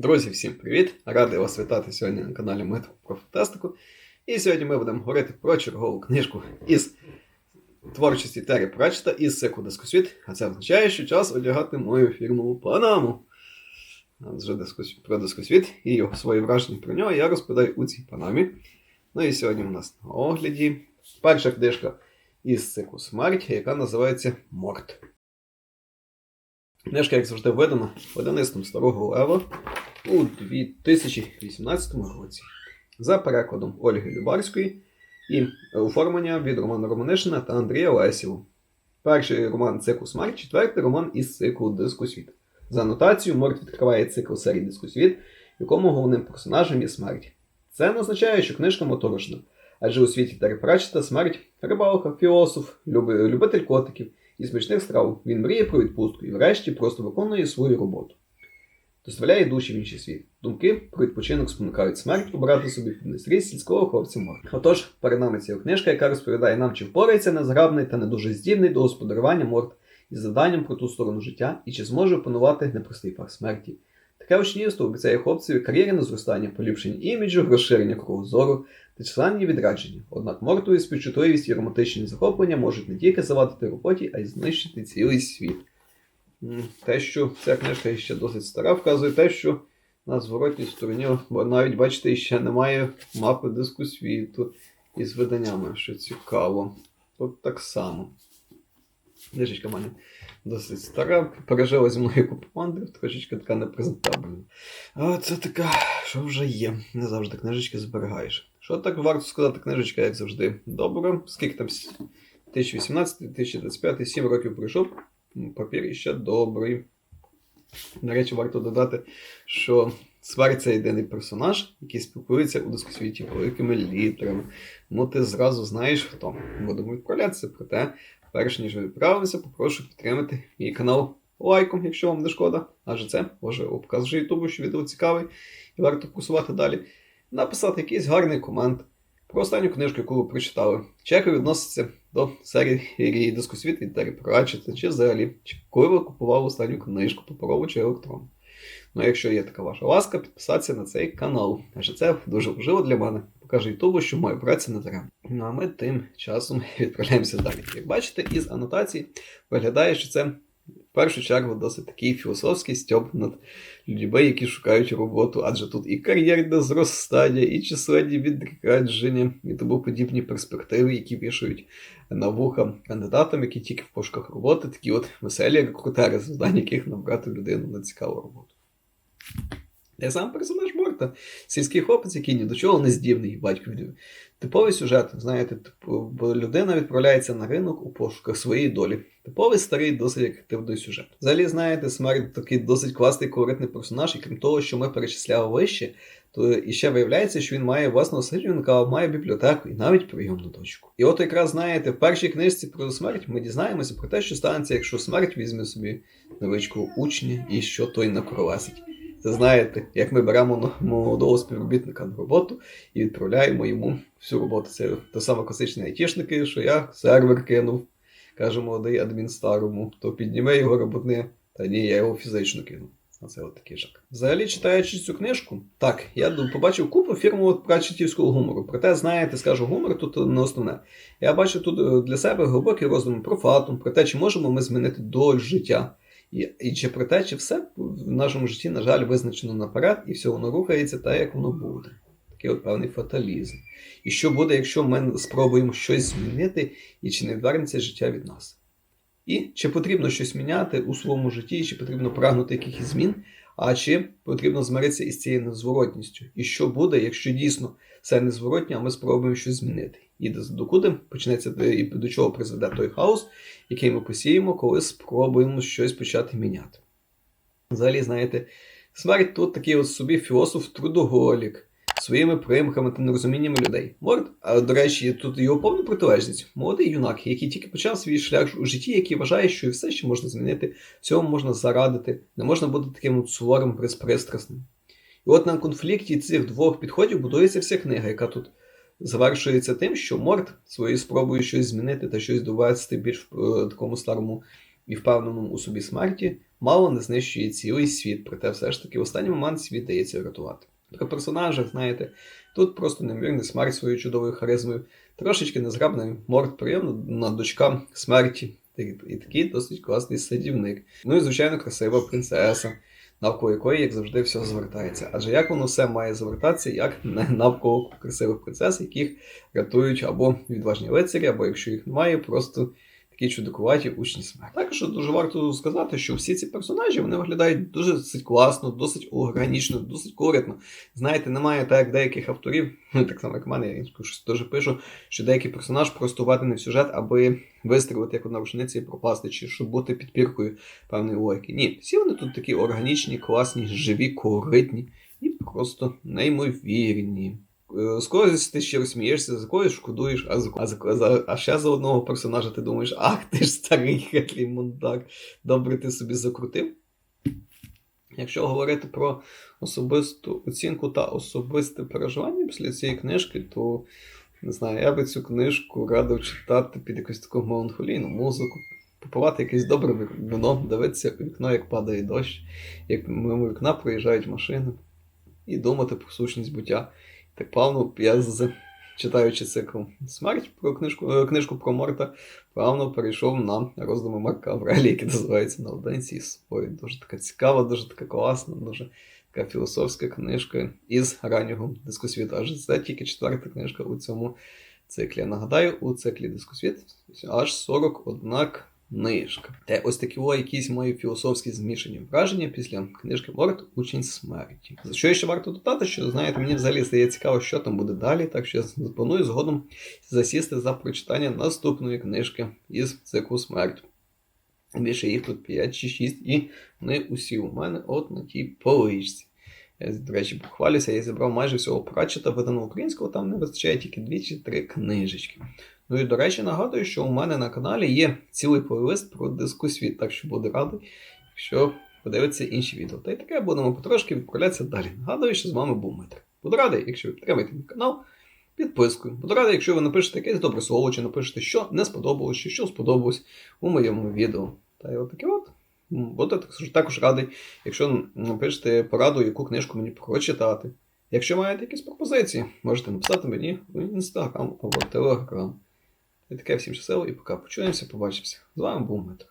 Друзі, всім привіт! Радий вас вітати сьогодні на каналі Метро про Фантастику. І сьогодні ми будемо говорити про чергову книжку із творчості Террі Пратчета із циклу Дискосвіт. А це означає, що час одягати мою фірмову панаму. Адже дискус... про Дискосвіт і його свої враження про нього я розповідаю у цій панамі. Ну і сьогодні у нас на огляді перша книжка із циклу Смерть, яка називається Морт. Книжка, як завжди, видана видавництвом Старого Лева у 2018 році за перекладом Ольги Любарської і оформлення від Романа Романишина та Андрія Лесєва. Перший роман циклу Смерть, четвертий роман із циклу Дискусвіт. За анотацією, Морт відкриває цикл серії Дискусвіт, в якому головним персонажем є смерть. Це не означає, що книжка моторошна, адже у світі Терри смерть рибалка, філософ, любитель котиків і смачних страв. Він мріє про відпустку і врешті просто виконує свою роботу. Доставляє душі в інший світ. Думки про відпочинок спонукають смерть обрати собі фітнес сільського хлопця Морт. Отож, перед нами ця книжка, яка розповідає нам, чи впорається незграбний та не дуже здібний до господарювання Морт із завданням про ту сторону життя і чи зможе опанувати непростий фах смерті. Таке учнівство обіцяє хлопцеві кар'єрне зростання, поліпшення іміджу, розширення кругозору та численні відрадження. Однак Морту і співчутливість і романтичні захоплення можуть не тільки завадити роботі, а й знищити цілий світ. Те, що ця книжка ще досить стара, вказує те, що на зворотній стороні, бо навіть бачите, ще немає мапи диску світу із виданнями, що цікаво. Тут так само. Книжечка в мене досить стара, пережила зі мною купу мандрів, трошечки така непрезентабельна. А це така, що вже є. Не завжди книжечки зберігаєш. Що так варто сказати, книжечка, як завжди, добра. Скільки там 2018-2025, 7 років пройшов, папір іще добрий. До речі, варто додати, що Сварь це єдиний персонаж, який спілкується у дискусвіті великими літерами. Ну ти зразу знаєш хто. Будемо відправлятися. Проте, перш ніж ви відправимося, попрошу підтримати мій канал лайком, якщо вам не шкода. Адже це може покаже Ютубу, що відео цікавий і варто просувати далі. Написати якийсь гарний комент про останню книжку, яку ви прочитали. Чи відноситься до серії Дискусвіт від Террі Пратчета, чи взагалі, чи коли ви купували останню книжку, паперову чи електронну. Ну, якщо є така ваша ласка, підписатися на цей канал. Адже це дуже важливо для мене. Покаже Ютубу, що моя праця не даремна. Ну а ми тим часом відправляємося далі. Як бачите, із анотації виглядає, що це в першу чергу досить такий філософський стьоп над людьми, які шукають роботу, адже тут і кар'єрне зростання, і численні відрядження, і тому подібні перспективи, які вішають на вуха кандидатам, які тільки в пошуках роботи, такі от веселі рекрутери, завдання яких набрати людину на цікаву роботу. Я сам персонаж Морта, сільський хлопець, який ні до чого не здібний, батько від- Типовий сюжет, знаєте, типу, людина відправляється на ринок у пошуках своєї долі. Типовий старий, досить активний сюжет. Взагалі, знаєте, смерть такий досить класний колоритний персонаж, і крім того, що ми перечисляли вище, то і ще виявляється, що він має власного сильника, має бібліотеку і навіть прийомну точку. І от якраз знаєте, в першій книжці про смерть ми дізнаємося про те, що станеться, якщо смерть візьме собі невеличкого учня і що той наколесить. Це знаєте, як ми беремо молодого співробітника на роботу і відправляємо йому всю роботу. Це те саме класичні айтішники, що я сервер кинув, каже молодий адмін старому, то підніме його роботне, та ні, я його фізично кинув. Оце от такий жак. Взагалі, читаючи цю книжку, так, я побачив купу фірмового прачетівського гумору. Проте, знаєте, скажу, гумор тут не основне. Я бачу тут е, для себе глибокі роздуми про фатум, про те, чи можемо ми змінити долю життя. І, чи про те, чи все в нашому житті, на жаль, визначено наперед, і все воно рухається так, як воно буде. Такий от певний фаталізм. І що буде, якщо ми спробуємо щось змінити, і чи не відвернеться життя від нас? І чи потрібно щось міняти у своєму житті, чи потрібно прагнути якихось змін, а чи потрібно змиритися із цією незворотністю? І що буде, якщо дійсно все незворотнє, а ми спробуємо щось змінити? І до- докуди почнеться і до чого призведе той хаос, який ми посіємо, коли спробуємо щось почати міняти. Взагалі, знаєте, смерть тут такий от собі філософ-трудоголік своїми примхами та нерозуміннями людей. Морд, а до речі, тут його повна протилежність. Молодий юнак, який тільки почав свій шлях у житті, який вважає, що і все ще можна змінити, всьому можна зарадити, не можна бути таким суворим, безпристрасним. І от на конфлікті цих двох підходів будується вся книга, яка тут завершується тим, що Морд своєю спробою щось змінити та щось довести більш в е, такому старому і впевненому у собі смерті, мало не знищує цілий світ, проте все ж таки в останній момент світ дається врятувати. Про персонажа, знаєте, тут просто неймовірний смерть своєю чудовою харизмою, трошечки незграбний морд, приємна дочка смерті, і такий досить класний садівник. Ну і, звичайно, красива принцеса, навколо якої, як завжди, все звертається. Адже як воно все має звертатися, як не навколо красивих принцес, яких рятують або відважні лицарі, або якщо їх немає, просто такі чудакуваті учні смерті. Також дуже варто сказати, що всі ці персонажі вони виглядають дуже досить класно, досить органічно, досить коректно. Знаєте, немає так, як деяких авторів, ну так само як в мене, я щось теж пишу, що деякий персонаж просто введений в сюжет, аби вистрілити як одна рушниці і пропасти, чи щоб бути підпіркою певної логіки. Ні, всі вони тут такі органічні, класні, живі, коритні і просто неймовірні. Е, З когось ти ще смієшся, за когось шкодуєш, а за, а, за, а, ще за одного персонажа ти думаєш, ах ти ж старий хитрий мундак, добре ти собі закрутив. Якщо говорити про особисту оцінку та особисте переживання після цієї книжки, то не знаю, я би цю книжку радив читати під якусь таку меланхолійну музику, попивати якесь добре вино, дивитися у вікно, як падає дощ, як мимо вікна проїжджають машини, і думати про сущність буття. Так плавно я з читаючи цикл смерть про книжку, е, книжку про Морта, плавно перейшов на роздуми Марка Аврелія, які називаються наодинці із собою. Дуже така цікава, дуже така класна, дуже така філософська книжка із раннього дискосвіту. Аж це тільки четверта книжка у цьому циклі. Нагадаю, у циклі дискосвіт аж 41 книжка. Та ось такі о, якісь мої філософські змішані враження після книжки Морт Учень смерті. За що ще варто додати, що знаєте, мені взагалі стає цікаво, що там буде далі, так що я планую згодом засісти за прочитання наступної книжки із циклу смерть. Більше їх тут 5 чи 6, і вони усі у мене от на тій поличці. Я, до речі, похвалюся, я зібрав майже всього прачета, виданого українського, там не вистачає тільки 2 чи 3 книжечки. Ну і до речі, нагадую, що у мене на каналі є цілий плейлист про дискусвіт, так що буду радий, якщо подивитися інші відео. Та й таке будемо потрошки відправлятися далі. Нагадую, що з вами був Митр. Буду радий, якщо ви підтримаєте мій канал підпискою. Буду радий, якщо ви напишете якесь добре слово, чи напишете, що не сподобалось, чи що сподобалось у моєму відео. Та й от от. Буду також радий, якщо напишете пораду, яку книжку мені прочитати. Якщо маєте якісь пропозиції, можете написати мені в інстаграм або телеграм. І таке всім щасливо і пока. Почуємося, побачимося. З вами був Митро.